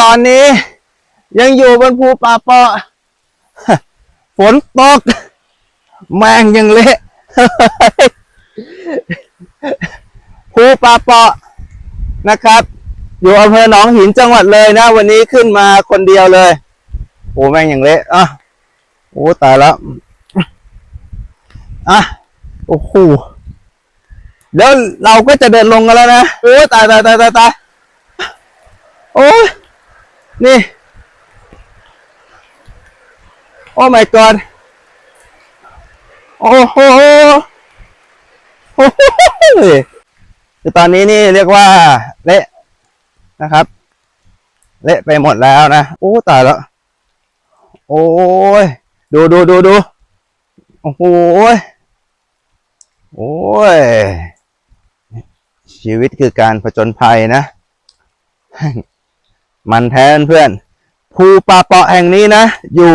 ตอนนี้ยังอยู่บนภูป่าเปาะฝนตก แมงยังเละภูป่าเปาะนะครับ อยู่อำเภอหนองหินจังหวัดเลยนะ วันนี้ขึ้นมาคนเดียวเลยโอ้แมงอย่างเละอะโอ้ตายแล้วอะโอ้โหเดี๋ยวเราก็จะเดินลงกันแล้วนะโอ้ตายตายตายตายตาย โอ้ยนี่ โอ้ my god โอ้โหโอ้โหคือตอนนี้นี่เรียกว่า เละนะครับ เละไปหมดแล้วนะ โอ้ตายแล้ว โอ้ย ดูดูดูดูโอ้โหยโอ้ย ชีวิตคือการผจญภัยนะ มันแท้เพื่อนภูป่าเปาะแห่งนี้นะ อยู่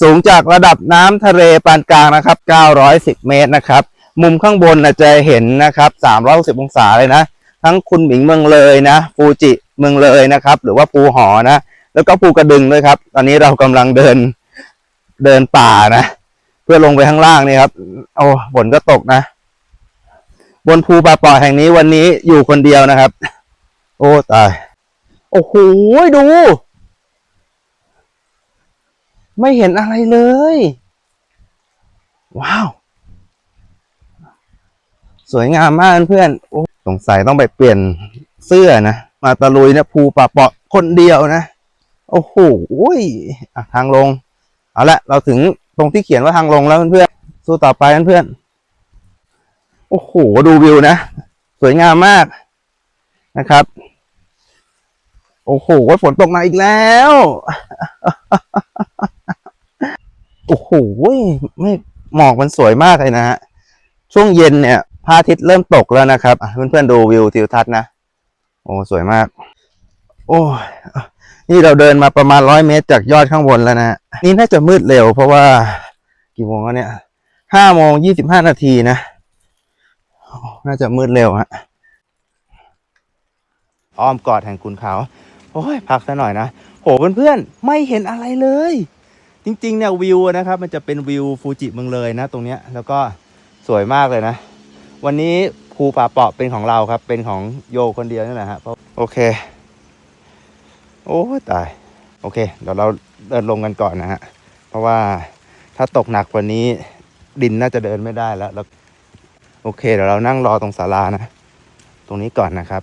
สูงจากระดับน้ำทะเลปานกลางนะครับ 910 เมตรนะครับ มุมข้างบนนะจะเห็นนะครับ 360 องศาเลยนะ ทั้งคุณหมิงเมืองเลยนะ ฟูจิเมืองเลยนะครับ หรือว่าภูหอนะ แล้วก็ภูกระดึงด้วยครับ ตอนนี้เรากำลังเดินเดินป่านะ เพื่อลงไปข้างล่างนี่ครับ โอ้ฝนก็ตกนะ บนภูป่าเปาะแห่งนี้วันนี้อยู่คนเดียวนะครับ โอ้ตาย โอ้โหดู ไม่เห็นอะไรเลย ว้าว สวยงามมากเพื่อนโอ้สงสัยต้องไปเปลี่ยนเสื้อนะ มาตะลุยเนะภูป่าเปาะคนเดียวนะ โอ้โหอะทางลง เอาละเราถึงตรงที่เขียนว่าทางลงแล้วเพื่อนๆสู้ต่อไปเพื่อนๆโอ้โห ดูวิวนะ สวยงามมากนะครับ โอ้โหฝนตกมาอีกแล้ว โอ้โหไม่หมอกมันสวยมากเลยนะฮะ ช่วงเย็นเนี่ยพระอาทิตย์เริ่มตกแล้วนะครับเพื่อนๆดูวิวทิวทัศน์นะ โอ้สวยมาก โอ้ยนี่เราเดินมาประมาณร้อยเมตรจากยอดข้างบนแล้วนะ นี่น่าจะมืดเร็วเพราะว่ากี่โมงแล้วเนี่ยห้าโมงยี่สิบห้านาทีนะ น่าจะมืดเร็วฮะอ้อมกอดแห่งคุณเขา โอ้ยพักซะหน่อยนะโหเพื่อนๆไม่เห็นอะไรเลย จริงๆเนี่ยวิวนะครับ มันจะเป็นวิวฟูจิเมืองเลยนะ ตรงเนี้ยแล้วก็สวยมากเลยนะ วันนี้ภูป่าเปาะเป็นของเราครับ เป็นของโยคนเดียวนี่แหละฮะโอเค โอ้ตาย โอเค เดี๋ยวเราเดินลงกันก่อนนะฮะเพราะว่าถ้าตกหนักกว่านี้ ดินน่าจะเดินไม่ได้แล้วแล้ว โอเค เดี๋ยวเรานั่งรอตรงศาลานะ ตรงนี้ก่อนนะครับ